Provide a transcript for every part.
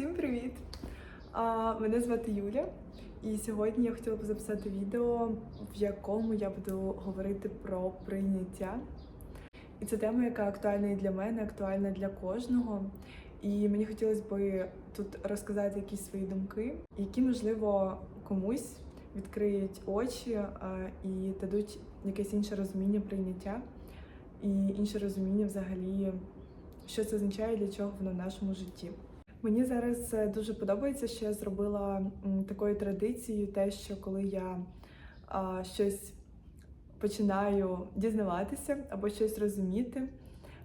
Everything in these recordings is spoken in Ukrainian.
Всім привіт! Мене звати Юля, і сьогодні я хотіла б записати відео, в якому я буду говорити про прийняття. І це тема, яка актуальна і для мене, актуальна для кожного. І мені хотілося б тут розказати якісь свої думки, які, можливо, комусь відкриють очі і дадуть якесь інше розуміння прийняття і інше розуміння взагалі, що це означає, для чого воно в нашому житті. Мені зараз е, дуже подобається, що я зробила такою традицією те, що коли я а, щось починаю дізнаватися або щось розуміти,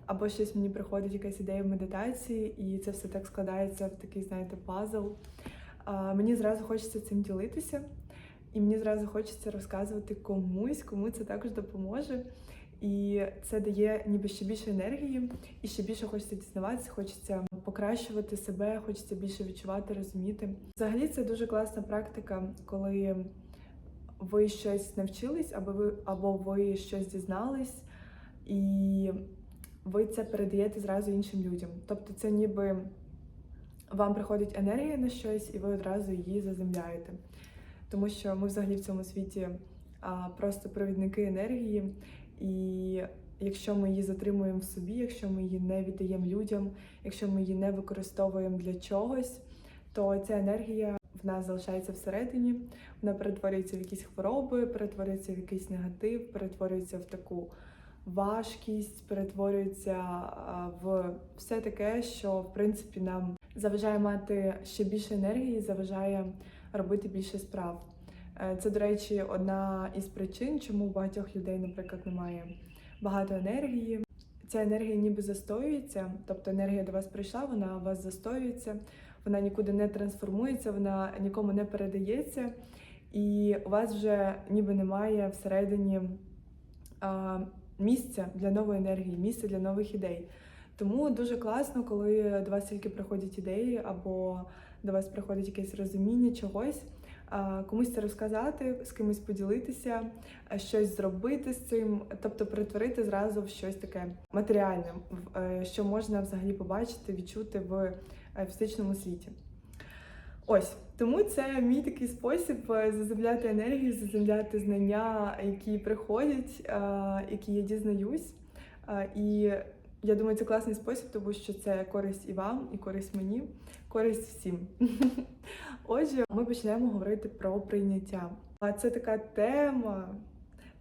або щось мені приходить якась ідея в медитації, і це все так складається в такий, знаєте, пазл. А, мені зразу хочеться цим ділитися, і мені зразу хочеться розказувати комусь, кому це також допоможе. І це дає ніби ще більше енергії, і ще більше хочеться дізнаватися, хочеться покращувати себе, хочеться більше відчувати, розуміти. Взагалі це дуже класна практика, коли ви щось навчились, або ви або ви щось дізнались, і ви це передаєте зразу іншим людям. Тобто, це ніби вам приходить енергія на щось, і ви одразу її заземляєте. Тому що ми взагалі в цьому світі а, просто провідники енергії. І якщо ми її затримуємо в собі, якщо ми її не віддаємо людям, якщо ми її не використовуємо для чогось, то ця енергія в нас залишається всередині, вона перетворюється в якісь хвороби, перетворюється в якийсь негатив, перетворюється в таку важкість, перетворюється в все таке, що в принципі нам заважає мати ще більше енергії, заважає робити більше справ. Е, Це, до речі, одна із причин, чому у багатьох людей, наприклад, немає багато енергії. Ця енергія ніби застоюється, тобто енергія до вас прийшла, вона у вас застоюється, вона нікуди не трансформується, вона нікому не передається, і у вас вже ніби немає всередині а, місця для нової енергії, місця для нових ідей. Тому дуже класно, коли до вас тільки приходять ідеї, або до вас приходить якесь розуміння чогось комусь це розказати, з кимось поділитися, щось зробити з цим, тобто перетворити зразу в щось таке матеріальне, е, що можна взагалі побачити, відчути в е, фізичному світі. Ось тому це мій такий спосіб е, заземляти енергію, заземляти знання, які приходять, е, які я дізнаюсь. Е, І я думаю, це класний спосіб, тому що це користь і вам, і користь мені, користь всім. Отже, ми почнемо говорити про прийняття. А це така тема,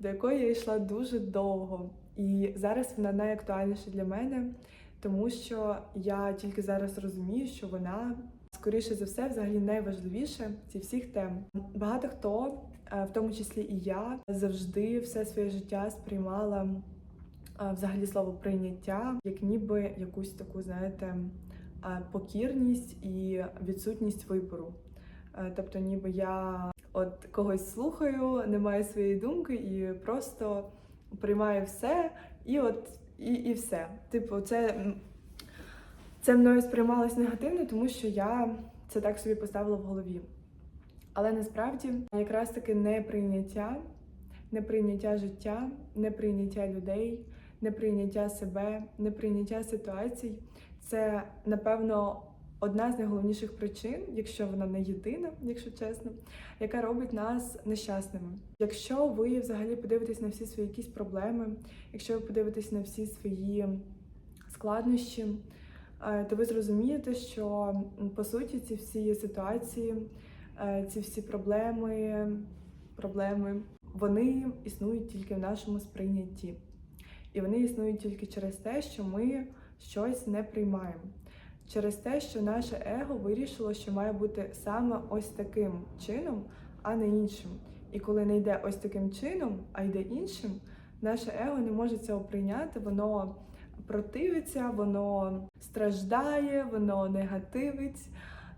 до якої я йшла дуже довго. І зараз вона найактуальніша для мене, тому що я тільки зараз розумію, що вона скоріше за все взагалі найважливіша зі всіх тем. Багато хто, в тому числі і я, завжди все своє життя сприймала взагалі слово прийняття як ніби якусь таку, знаєте, е, покірність і відсутність вибору. Е, Тобто, ніби я от когось слухаю, не маю своєї думки і просто приймаю все, і от і, і все. Типу, це, це мною сприймалось негативно, тому що я це так собі поставила в голові. Але насправді якраз таки неприйняття, неприйняття життя, неприйняття людей, неприйняття себе, неприйняття ситуацій це напевно одна з найголовніших причин, якщо вона не єдина, якщо чесно, яка робить нас нещасними. Якщо ви взагалі подивитесь на всі свої якісь проблеми, якщо ви подивитесь на всі свої складнощі, е, то ви зрозумієте, що по суті ці всі ситуації, е, ці всі проблеми, проблеми, вони існують тільки в нашому сприйнятті. І вони існують тільки через те, що ми щось не приймаємо. Через те, що наше его вирішило, що має бути саме ось таким чином, а не іншим. І коли не йде ось таким чином, а йде іншим, наше его не може цього прийняти, воно противиться, воно страждає, воно негативить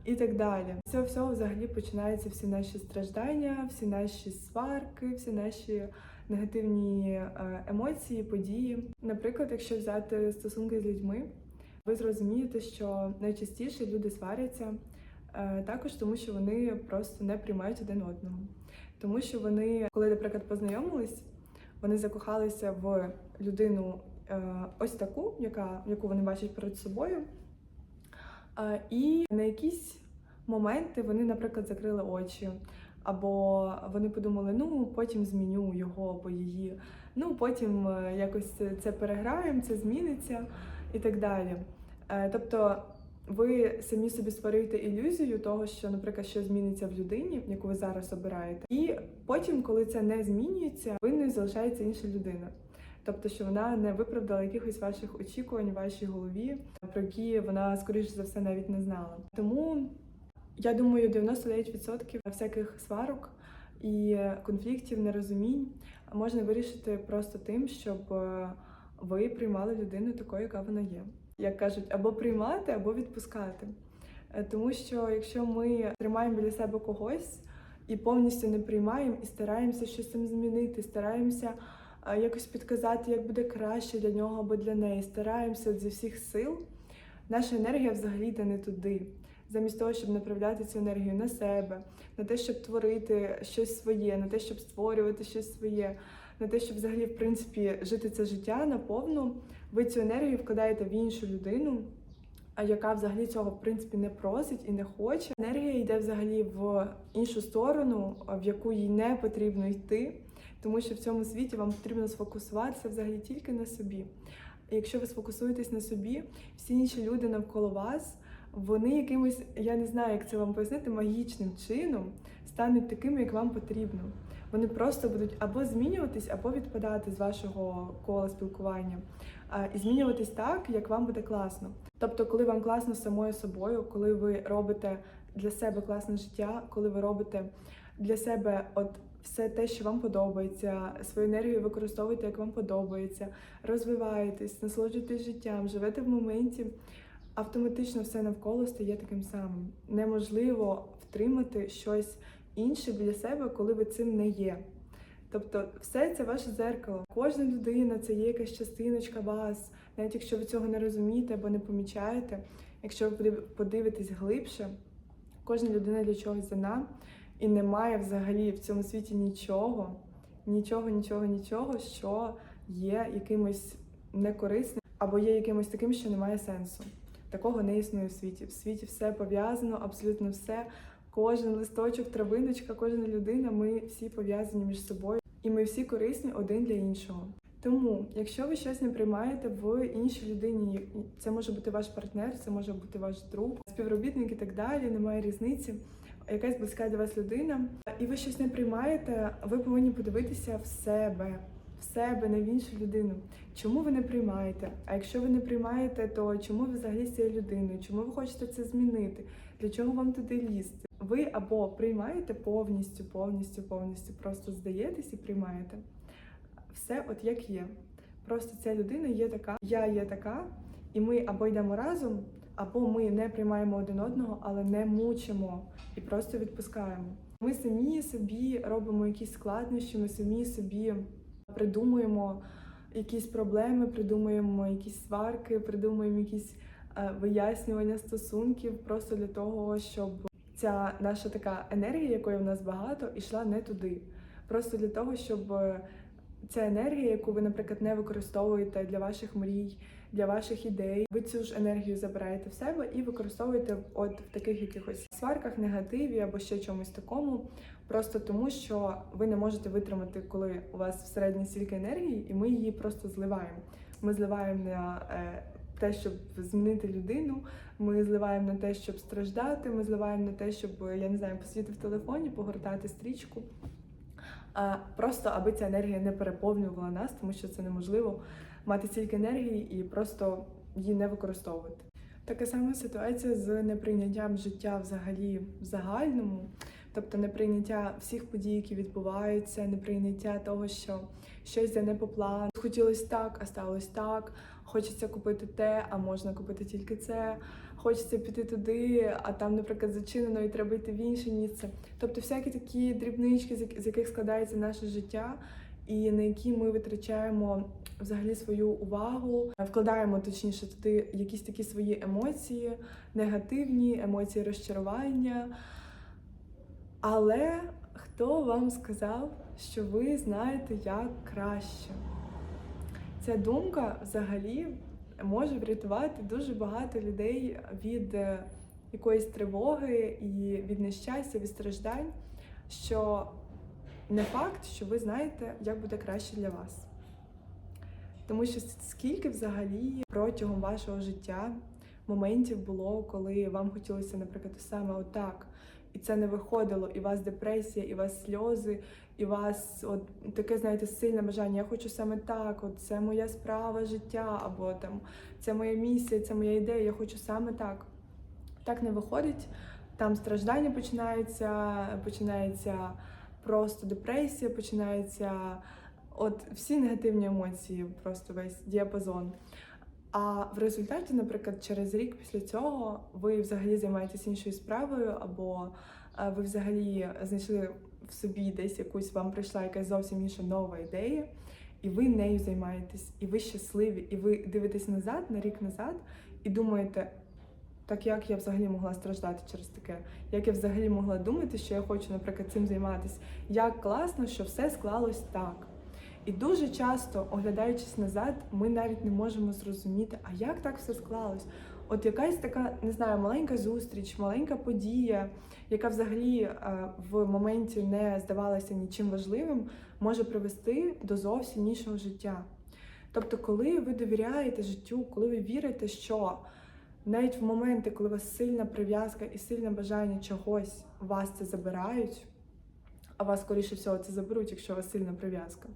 і так далі. З цього всього взагалі починаються всі наші страждання, всі наші сварки, всі наші негативні е, емоції, події. Наприклад, якщо взяти стосунки з людьми, ви зрозумієте, що найчастіше люди сваряться е, також тому, що вони просто не приймають один одного. Тому що вони, коли, наприклад, познайомились, вони закохалися в людину е, ось таку, яка, яку вони бачать перед собою. І на якісь моменти вони, наприклад, закрили очі, або вони подумали, ну потім зміню його або її, ну потім е, якось це- переграємо, це зміниться і так далі. Е, Тобто ви самі собі створюєте ілюзію того, що, наприклад, що зміниться в людині, яку ви зараз обираєте, і потім, коли це не змінюється, винною залишається інша людина. Тобто, що вона не виправдала якихось ваших очікувань вашій голові, про які вона, скоріш за все, навіть не знала. Тому я думаю, 99% всяких сварок і конфліктів, нерозумінь можна вирішити просто тим, щоб е, ви приймали людину такою, яка вона є. Як кажуть, або приймати, або відпускати. Е, Тому що якщо ми тримаємо біля себе когось і повністю не приймаємо, і стараємося щось там змінити, стараємося е, якось підказати, як буде краще для нього або для неї, стараємося зі всіх сил, наша енергія взагалі йде не туди. Замість того, щоб направляти цю енергію на себе, на те, щоб творити щось своє, на те, щоб створювати щось своє, на те, щоб взагалі, в принципі, жити це життя наповну, ви цю енергію вкладаєте в іншу людину, а яка взагалі цього в принципі не просить і не хоче. Енергія йде взагалі в іншу сторону, в яку їй не потрібно йти, тому що в цьому світі вам потрібно сфокусуватися взагалі тільки на собі. Якщо ви сфокусуєтесь на собі, всі інші люди навколо вас, вони якимось, я не знаю, як це вам пояснити, магічним чином стануть такими, як вам потрібно. Вони просто будуть або змінюватись, або відпадати з вашого кола спілкування, і змінюватись так, як вам буде класно. Тобто, коли вам класно самою собою, коли ви робите для себе класне життя, коли ви робите для себе от все те, що вам подобається, свою енергію використовуєте, як вам подобається, розвиваєтесь, насолоджуєтесь життям, живете в моменті, автоматично все навколо стає таким самим. Неможливо втримати щось інше для себе, коли ви цим не є. Тобто, все це ваше дзеркало. Кожна людина це є якась частиночка вас, навіть якщо ви цього не розумієте або не помічаєте. Якщо ви подивитесь глибше, кожна людина для чогось дана, і немає взагалі в цьому світі нічого, нічого, нічого, нічого, що є якимось некорисним або є якимось таким, що не має сенсу. Такого не існує в світі. В світі все пов'язано, абсолютно все. Кожен листочок, травиночка, кожна людина, ми всі пов'язані між собою, і ми всі корисні один для іншого. Тому, якщо ви щось не приймаєте в іншій людині, це може бути ваш партнер, це може бути ваш друг, співробітник і так далі, немає різниці. Якась близька для вас людина, і ви щось не приймаєте, ви повинні подивитися в себе, в себе, не в іншу людину. Чому ви не приймаєте? А якщо ви не приймаєте, то чому ви взагалі з цією людиною? Чому ви хочете це змінити? Для чого вам туди лізти? Ви або приймаєте повністю, повністю, повністю, просто здаєтесь і приймаєте все от як є. Просто ця людина є така, я є така, і ми або йдемо разом, або ми не приймаємо один одного, але не мучимо і просто відпускаємо. Ми самі собі робимо якісь складнощі, ми самі собі придумуємо якісь проблеми, придумуємо якісь сварки, придумуємо якісь е, вияснювання стосунків просто для того, щоб ця наша така енергія, якої в нас багато, ішла не туди. Просто для того, щоб е, ця енергія, яку ви, наприклад, не використовуєте для ваших мрій, для ваших ідей, ви цю ж енергію забираєте в себе і використовуєте от в таких якихось сварках, негативі або ще чомусь такому, просто тому що ви не можете витримати, коли у вас всередині стільки енергії, і ми її просто зливаємо. Ми зливаємо на е, те, щоб змінити людину. Ми зливаємо на те, щоб страждати. Ми зливаємо на те, щоб я не знаю, посидіти в телефоні, погортати стрічку. А просто аби ця енергія не переповнювала нас, тому що це неможливо мати стільки енергії і просто її не використовувати. Така сама ситуація з неприйняттям життя взагалі в загальному, тобто неприйняття всіх подій, які відбуваються, неприйняття того, що щось йде не по плану. Хотілося так, а сталося так. Хочеться купити те, а можна купити тільки це. Хочеться піти туди, а там, наприклад, зачинено і треба йти в інше місце. Тобто, всякі такі дрібнички, з яких складається наше життя, і на які ми витрачаємо взагалі свою увагу, вкладаємо точніше туди якісь такі свої емоції, негативні емоції розчарування. Але хто вам сказав, що ви знаєте як краще? Ця думка взагалі може врятувати дуже багато людей від е, якоїсь тривоги і від нещастя, від страждань, що не факт, що ви знаєте, як буде краще для вас. Тому що скільки взагалі протягом вашого життя моментів було, коли вам хотілося, наприклад, саме отак, і це не виходило, і у вас депресія, і у вас сльози, і у вас от таке, знаєте, сильне бажання. Я хочу саме так, от це моя справа життя, або там це моя місія, це моя ідея, я хочу саме так. Так не виходить. Там страждання починається, починається просто депресія, починається от всі негативні емоції, просто весь діапазон. А в результаті, наприклад, через рік після цього ви взагалі займаєтесь іншою справою, або е, ви взагалі знайшли в собі десь якусь вам прийшла якась зовсім інша нова ідея, і ви нею займаєтесь, і ви щасливі, і ви дивитесь назад на рік назад і думаєте. Так як я взагалі могла страждати через таке? Як я взагалі могла думати, що я хочу, наприклад, цим займатися? Як класно, що все склалось так. І дуже часто, оглядаючись назад, ми навіть не можемо зрозуміти, а як так все склалось. От якась така, не знаю, маленька зустріч, маленька подія, яка взагалі е, в моменті не здавалася нічим важливим, може привести до зовсім іншого життя. Тобто, коли ви довіряєте життю, коли ви вірите, що навіть в моменти, коли у вас сильна прив'язка і сильне бажання чогось, вас це забирають, а вас, скоріше всього, це заберуть, якщо у вас сильна прив'язка.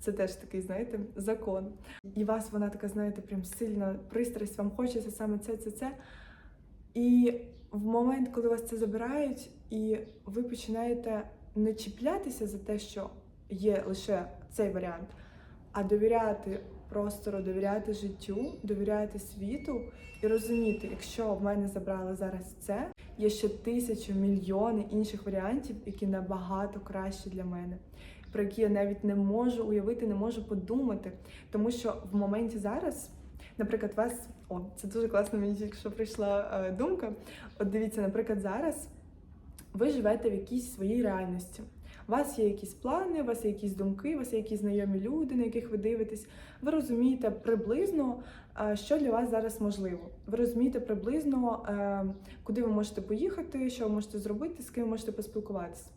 Це теж такий, знаєте, закон. І вас вона така, знаєте, прям сильна пристрасть, вам хочеться саме це, це, це. І в момент, коли вас це забирають, і ви починаєте не чіплятися за те, що є лише цей варіант, а довіряти простору, довіряти життю, довіряти світу і розуміти, якщо в мене забрали зараз це, є ще тисячу мільйони інших варіантів, які набагато кращі для мене про які я навіть не можу уявити, не можу подумати. Тому що в моменті зараз, наприклад, вас, о, це дуже класно, мені тільки що прийшла е, думка. От дивіться, наприклад, зараз ви живете в якійсь своїй реальності. У вас є якісь плани, у вас є якісь думки, у вас є якісь знайомі люди, на яких ви дивитесь. Ви розумієте приблизно, е, що для вас зараз можливо. Ви розумієте приблизно, е, куди ви можете поїхати, що ви можете зробити, з ким ви можете поспілкуватися.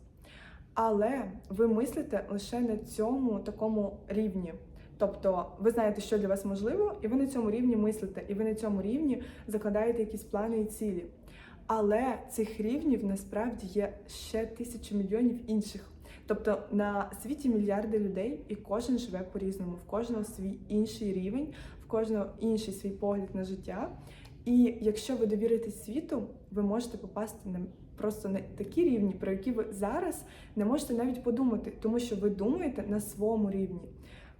Але ви мислите лише на цьому такому рівні. Тобто ви знаєте, що для вас можливо, і ви на цьому рівні мислите, і ви на цьому рівні закладаєте якісь плани і цілі. Але цих рівнів насправді є ще тисячу мільйонів інших. Тобто на світі мільярди людей, і кожен живе по-різному, в кожного свій інший рівень, в кожного інший свій погляд на життя. І якщо ви довіритесь світу, ви можете попасти на просто на такі рівні, про які ви зараз не можете навіть подумати, тому що ви думаєте на своєму рівні.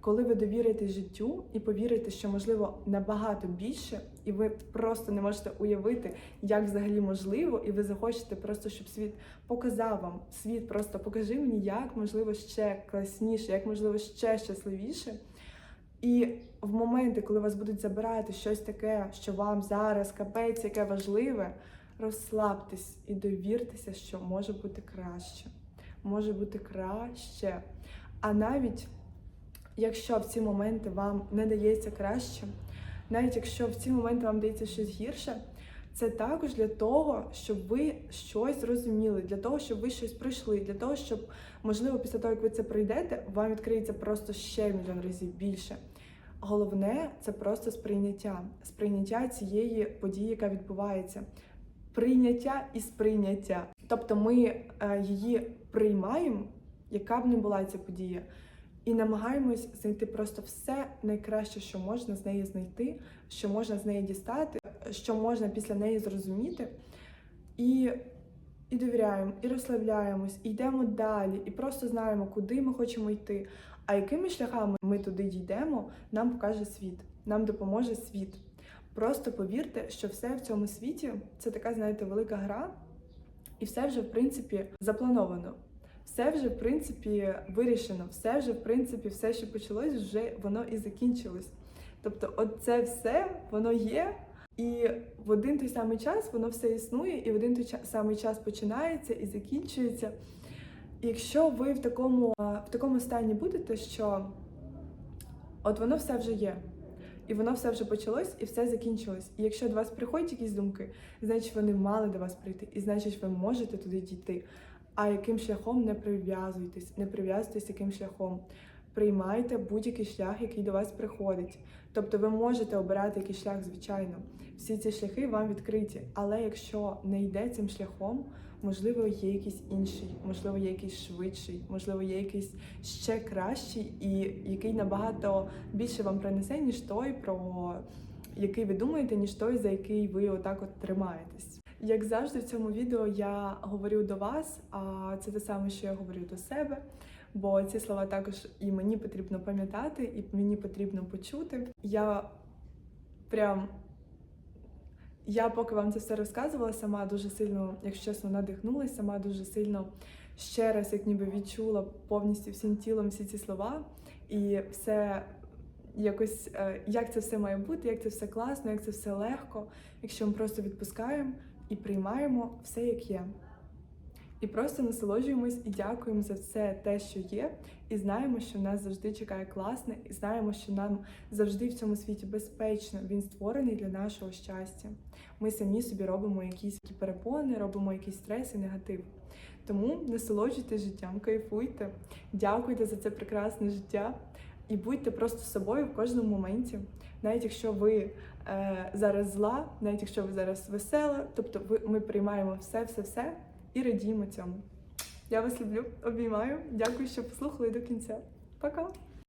Коли ви довірите життю і повірите, що можливо набагато більше, і ви просто не можете уявити, як взагалі можливо, і ви захочете просто, щоб світ показав вам світ, просто покажи мені, як можливо ще класніше, як можливо ще щасливіше. І в моменти, коли вас будуть забирати щось таке, що вам зараз капець, яке важливе, розслабтесь і довіртеся, що може бути краще. Може бути краще. А навіть якщо в ці моменти вам не дається краще, навіть якщо в ці моменти вам дається щось гірше, це також для того, щоб ви щось зрозуміли, для того, щоб ви щось пройшли, для того, щоб, можливо, після того, як ви це пройдете, вам відкриється просто ще мільйон разів більше. Головне це просто сприйняття, сприйняття цієї події, яка відбувається прийняття і сприйняття. Тобто ми е, її приймаємо, яка б не була ця подія, і намагаємось знайти просто все найкраще, що можна з неї знайти, що можна з неї дістати, що можна після неї зрозуміти. І і довіряємо, і розслабляємось, і йдемо далі, і просто знаємо, куди ми хочемо йти. А якими шляхами ми туди дійдемо, нам покаже світ, нам допоможе світ. Просто повірте, що все в цьому світі це така, знаєте, велика гра, і все вже, в принципі, заплановано. Все вже, в принципі, вирішено, все вже, в принципі, все, що почалось, вже воно і закінчилось. Тобто, от це все воно є, і в один той самий час воно все існує, і в один той самий час починається і закінчується. Якщо ви в такому, в такому стані будете, що от воно все вже є. І воно все вже почалось і все закінчилось. І якщо до вас приходять якісь думки, значить вони мали до вас прийти, і значить ви можете туди дійти. А яким шляхом не прив'язуйтесь, не прив'язуйтесь яким шляхом. Приймайте будь-який шлях, який до вас приходить. Тобто ви можете обирати якийсь шлях, звичайно. Всі ці шляхи вам відкриті. Але якщо не йде цим шляхом, можливо, є якийсь інший, можливо, є якийсь швидший, можливо, є якийсь ще кращий, і який набагато більше вам принесе, ніж той, про який ви думаєте, ніж той, за який ви отак от тримаєтесь. Як завжди, в цьому відео я говорю до вас, а це те саме, що я говорю до себе. Бо ці слова також і мені потрібно пам'ятати, і мені потрібно почути. Я прям я поки вам це все розказувала, сама дуже сильно, якщо чесно, надихнулася, сама дуже сильно ще раз, як ніби відчула повністю всім тілом всі ці слова, і все якось е, як це все має бути, як це все класно, як це все легко, якщо ми просто відпускаємо і приймаємо все як є. І просто насолоджуємось і дякуємо за все те, що є, і знаємо, що нас завжди чекає класне, і знаємо, що нам завжди в цьому світі безпечно. Він створений для нашого щастя. Ми самі собі робимо якісь перепони, робимо якісь стреси, негатив. Тому насолоджуйтесь життям, кайфуйте, дякуйте за це прекрасне життя і будьте просто собою в кожному моменті. Навіть якщо ви е, зараз зла, навіть якщо ви зараз весела, тобто ви, ми приймаємо все, все, все і радіємо цьому. Я вас люблю, обіймаю. Дякую, що послухали до кінця. Пока!